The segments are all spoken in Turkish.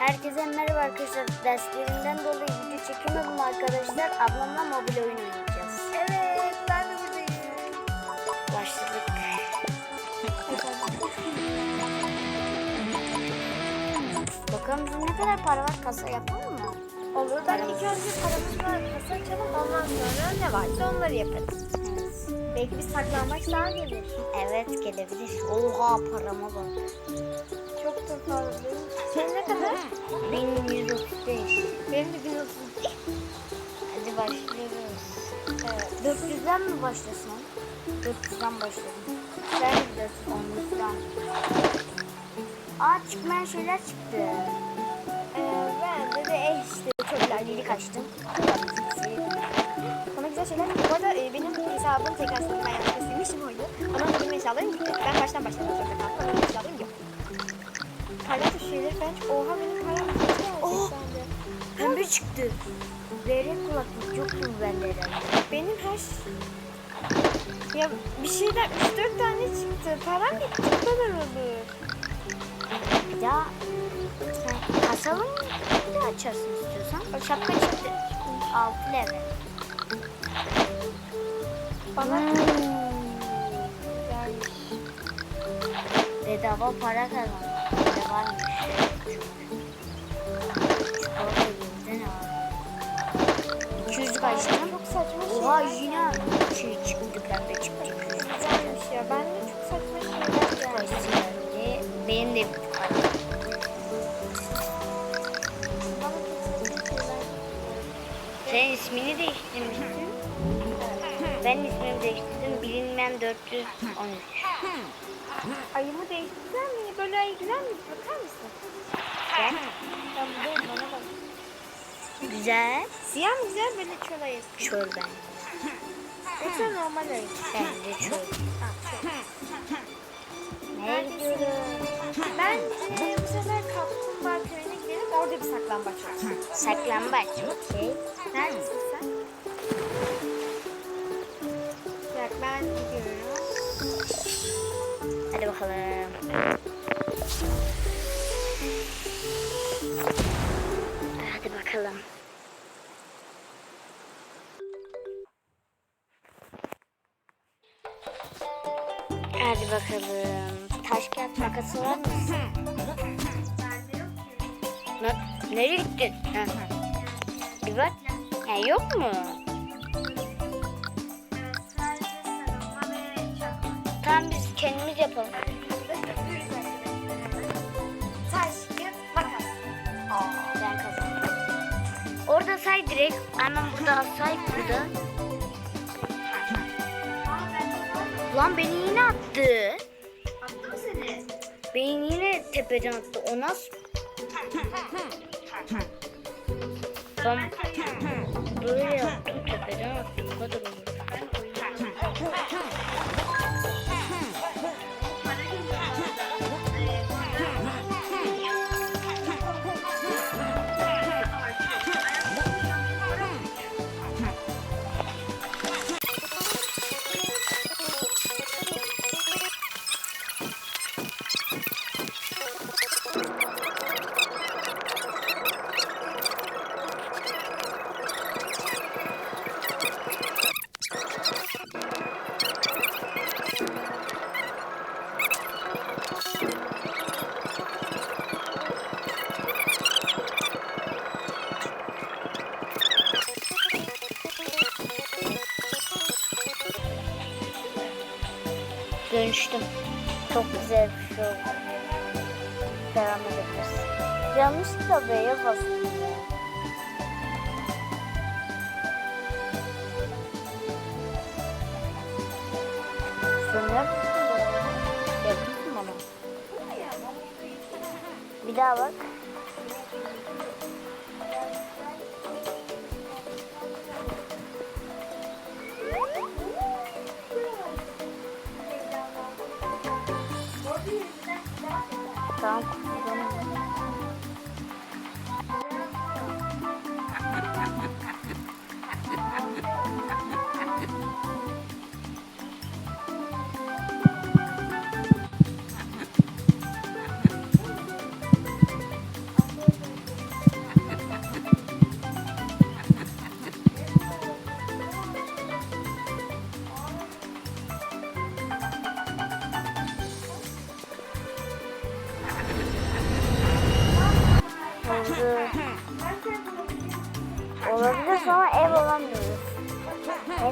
Herkese merhaba arkadaşlar. Derslerimden dolayı video çekemedim arkadaşlar. Ablamla mobil oyun oynayacağız. Evet, ben de buradayım. Başladık. Bakalım bizim ne kadar para var kasa yapalım mı? Olur. Ben ilk önce paramızla kasa açalım. Ondan sonra ne varsa onları yaparız. Belki bir saklanmaç daha gelir. Evet gelebilir. Oha parama bak. Çok da fazla değil. Senin ne kadar? 1135. Benim de 1030 değil. Hadi başlıyoruz. Evet. 400'den mi başlasın? 400'den başladım. Ben de 410'luktan. Aa çıkmayan şeyler çıktı. Ee, ben de de eh işte çok. Bana güzel şeyler Bu arada e, benim hesabım tekrar. Ben yanlışlıkla silmiştim oyunu. Ama benim eşyalarım gitti. Ben baştan başlamak zorunda kaldım. Ama benim eşyalarım yok. Parlak şeyleri ben çok... Oha benim geldi Oh! Pembe çıktı. Verek kulaklık yok mu bende herhalde? Benim her şey... Ya bir şeyler 3-4 tane çıktı. Param gitti. Bu kadar olur. Bir daha sen kasalım bir daha açarsın istiyorsan. Şapka çıktı. 6 level. Bana Hmm. gelmiş. Bedava para kazandım. Ne varmış? Çikolata ne var? 200 kaçtım. Çok saçma Oha şeyler yine şey çıktı pembe çıktı. 200 gelmiş ya. Bende çok saçma şeyler geldi. Benim de şeyler Sen ismini değiştirmişsin. Ben ismimi değiştirdim. Bilinmeyen 413. Ayımı değiştirsen mi? Böyle ay güzel mi? Bakar mısın? Ben Ben buradayım bana bak. güzel. Siyah mı güzel böyle çöl ayısı? Çöl ben. Yoksa normal ayı. Ben de çöl. Nereye gidiyoruz? Bence bu sefer Kaplumbağa köyüne gidelim. Orada bir saklambaç var. Saklambaç. Okey. Neredesin sen? Ben gidiyorum. Hadi bakalım. Hadi bakalım. Hadi bakalım. Taş kağıt makası var mı? Ne, nereye gittin? Bir bak. Ha, yok mu? Yapalım. Taş, kağıt, makas. Aa, ben kazandım. Orada say direkt. Hemen burada say burada. Lan beni yine attı. Attım seni. Beni yine tepeden attı. O nasıl? Ben böyle yaptım tepeden attı. Bu kadar oldu. Devam edebiliriz. Yanlışlıkla B'ye bastım ya. Arada? Yakınsın bana. Bir daha bak. 然后哭了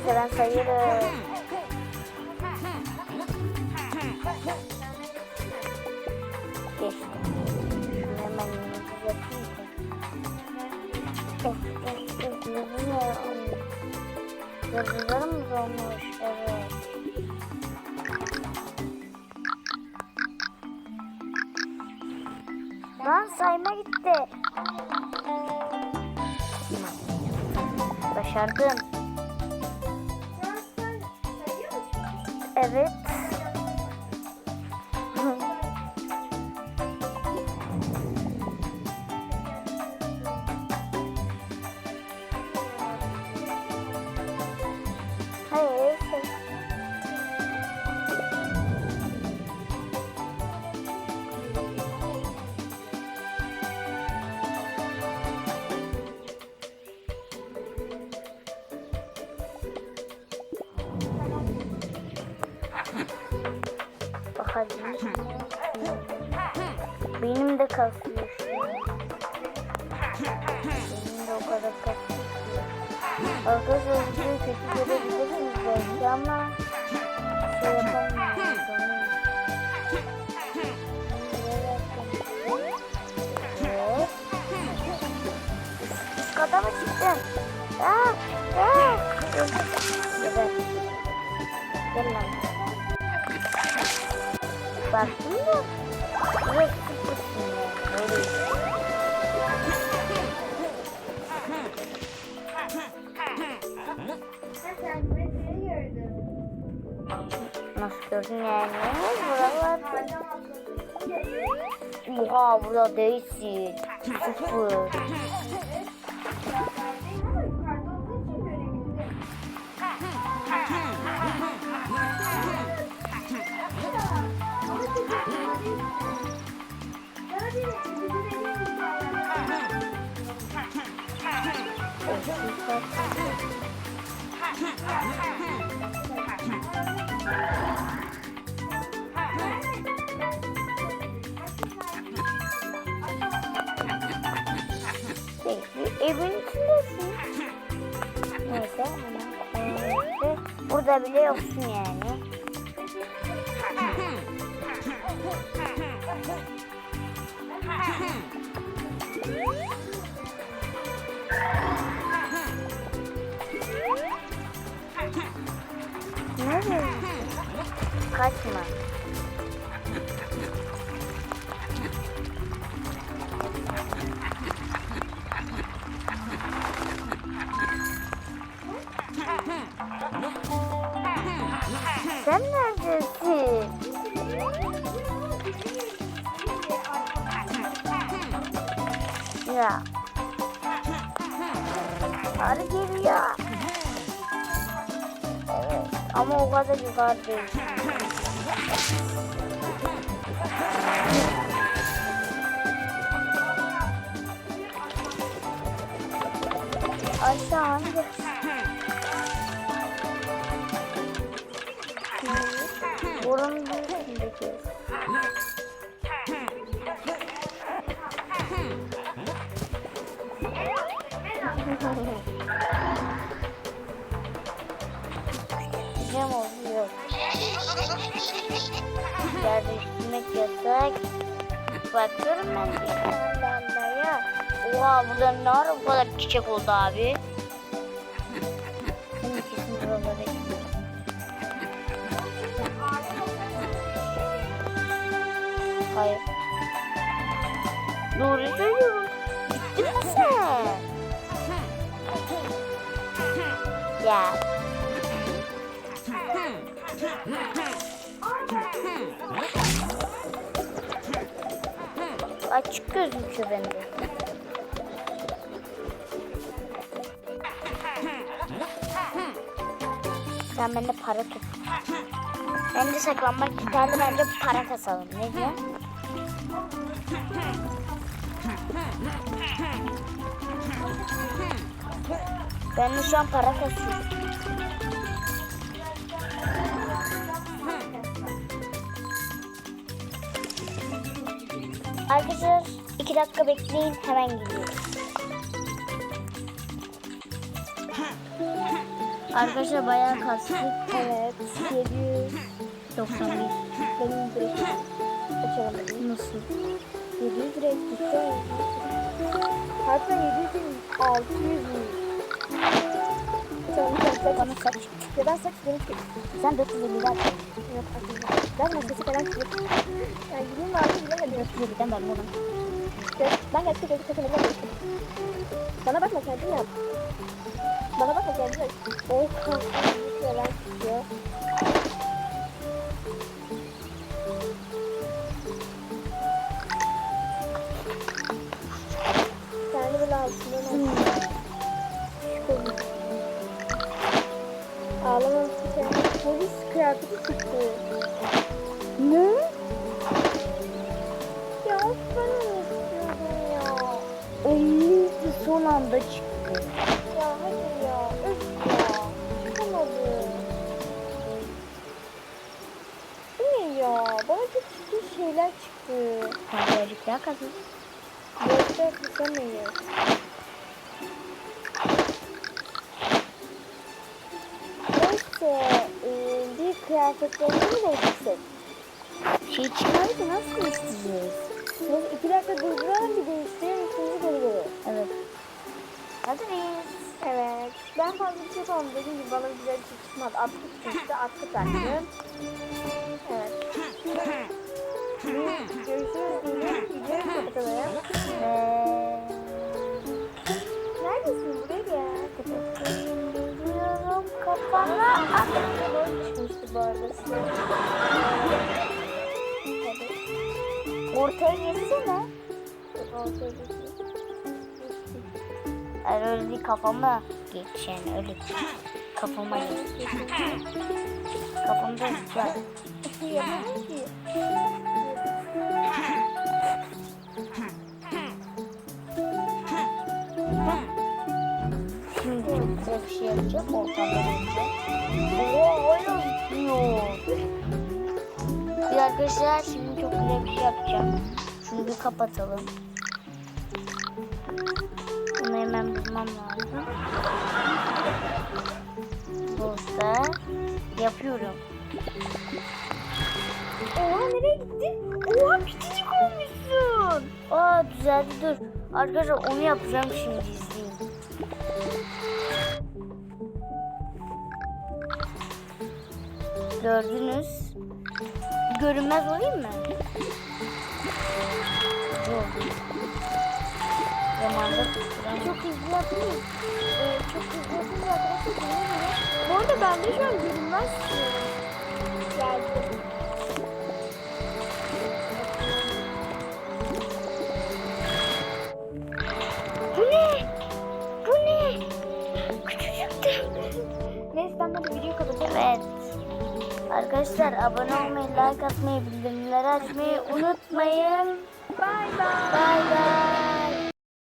Neyse ben sayarım. Geçtim. Şunu hemen yapayım? Yıldızlarımız olmuş. Evet. Lan sayma gitti. Başardım. Evet. Benim de kasıyor. Benim de o kadar kasıyor. Arkadaşlar videoyu kötü görebilirsiniz belki ama şey yapamıyoruz onu. Evet. Üst kata mı çıktın? Aa, aa. Gel lan. Sıfırsın ya. Öyle. Nasıl gördün yani? Buralar. Oha burada değilsin. Sıfır. Koyalım. Burada bile yoksun yani. Nereye? Kaçma. Ama o kadar yukarı değil. Aşağı hangi? Burun büyüsündeki. Ne Yerde üstümek yasak. Bakıyorum ben de. Ya. Oha burada ne ara bu kadar çiçek oldu abi? Senin kesin buralara. Hayır. Doğru söylüyorum. Gittin mi sen? Ya. Açık gözüküyor bende. Sen bende para tut. Bence saklanmak yeterli bence para kasalım. Ne diyor? Ben de şu an para kasıyorum. Arkadaşlar İki dakika bekleyin hemen geliyorum. Arkadaşlar bayağı kastık. Evet. 791. Benim direkt açalım. Nasıl? 700 direkt gitti. Hatta 700 değil, 600 mü? Tamam, sen saç. Bana kaç? Ya ben saç benim. Sen 450 ver. Yok. Ben maskesi falan çıkıp. Yani gideyim abi bilemedim. 450'den ver bunu. Ya, Ben gerçekten gözü geçtim. Bana bakma kendin yap. Bana bakma kendin yap. Oh bir şeyler çıkıyor. Kendi böyle altından al. Şöyle. Ağlamam için polis kıyafeti çıktı. Anda çıktı. Ya hadi ya. Öf ya. Çıkamadı. Bu ne ya? Bana çok çirkin şeyler çıktı. Tebrikler kazın. Yoksa kısamayız. Neyse. E, bir kıyafetlerini mi değiştirsek? Şey çıkardı nasıl isteyeceğiz? Neyse iki dakika durduralım bir değiştirelim. Üçüncü bölümü. Evet. Hazırız. Evet. Ben fazla bir şey yapamam. Dediğim gibi bana güzel bir şey çıkmadı. Atkı çıktı. Atkı taktım. Evet. Görüşürüz. Videoyu kapatalım. Ve... Neredesin? Buraya gel. Geliyorum kafana. Böyle düşmüştü bu arada. Evet. Ortaya geçsene. Ortaya geçti. Eğer öyle kafama geç yani öyle değil. Kafama geç. Kafamda ki. Şimdi çok güzel bir şey yapacağım. Ortamda olacak. Oo öyle bitiyor. Bir arkadaşlar şimdi çok güzel bir şey yapacağım. Şunu bir kapatalım. Bulmam lazım. Burada yapıyorum. Oha nereye gitti? Oha küçücük olmuşsun. Aa düzeldi dur. Arkadaşlar onu yapacağım şimdi izleyin. Gördünüz. Görünmez olayım mı? Yok. Zamanda Çok hızlı yapayım. Ee, çok hızlı göre. Bu arada bende şu an görünmez. Bu ne? Bu ne? Küçücüktü. Neyse ben hadi videoyu kapatalım. Evet. Arkadaşlar abone olmayı, like atmayı, bildirimleri açmayı unutmayın. Bye bye. Bye bye.